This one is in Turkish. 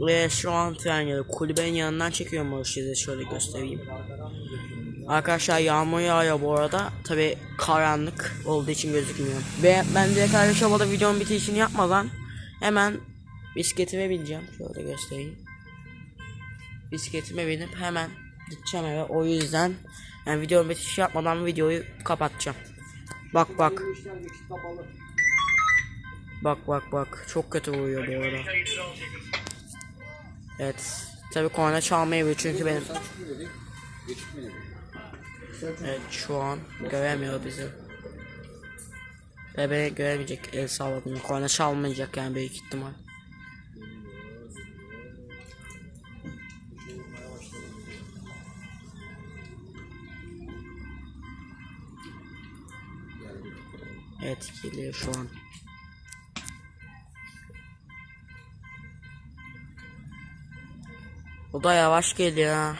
Ve şu an tren geliyor. Kulübenin yanından çekiyorum o size şöyle göstereyim. Arkadaşlar yağmur yağıyor bu arada. Tabi karanlık olduğu için gözükmüyor. Ve ben direkt arkadaşlar burada videonun bitişini yapmadan hemen bisikletime bineceğim. Şöyle göstereyim. Bisikletime binip hemen gideceğim eve. O yüzden yani videonun bitişi yapmadan videoyu kapatacağım. Bak bak. Bak bak bak. Çok kötü vuruyor bu arada. Evet. Tabi korna çalmayabilir çünkü benim Evet şu an göremiyor bizi. Ve beni göremeyecek el salladım. Korna çalmayacak yani büyük ihtimal. Evet geliyor şu an. O da yavaş geliyor ha.